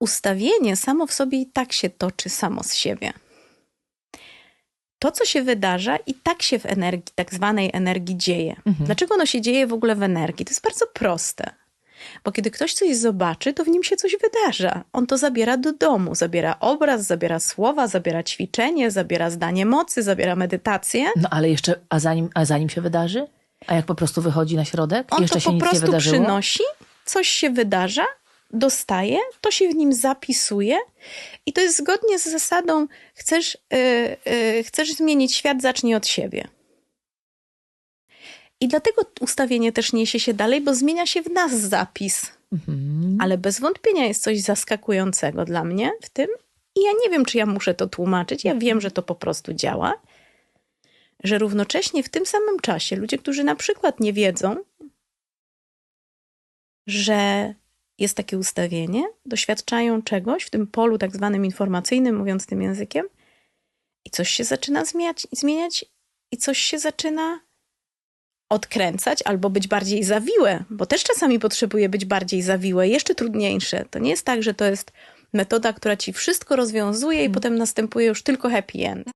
ustawienie samo w sobie i tak się toczy samo z siebie. To, co się wydarza, i tak się w energii, tak zwanej energii dzieje. Mhm. Dlaczego ono się dzieje w ogóle w energii? To jest bardzo proste. Bo kiedy ktoś coś zobaczy, to w nim się coś wydarza. On to zabiera do domu. Zabiera obraz, zabiera słowa, zabiera ćwiczenie, zabiera zdanie mocy, zabiera medytację. No ale jeszcze, a zanim, a zanim się wydarzy? A jak po prostu wychodzi na środek? On jeszcze to się po prostu przynosi, coś się wydarza, dostaje, to się w nim zapisuje i to jest zgodnie z zasadą chcesz, yy, yy, chcesz zmienić świat, zacznij od siebie. I dlatego ustawienie też niesie się dalej, bo zmienia się w nas zapis. Mhm. Ale bez wątpienia jest coś zaskakującego dla mnie w tym. I ja nie wiem, czy ja muszę to tłumaczyć. Ja wiem, że to po prostu działa. Że równocześnie w tym samym czasie ludzie, którzy na przykład nie wiedzą, że jest takie ustawienie, doświadczają czegoś w tym polu tak zwanym informacyjnym, mówiąc tym językiem, i coś się zaczyna zmieniać, zmieniać i coś się zaczyna odkręcać albo być bardziej zawiłe, bo też czasami potrzebuje być bardziej zawiłe, jeszcze trudniejsze. To nie jest tak, że to jest metoda, która ci wszystko rozwiązuje i potem następuje już tylko happy end.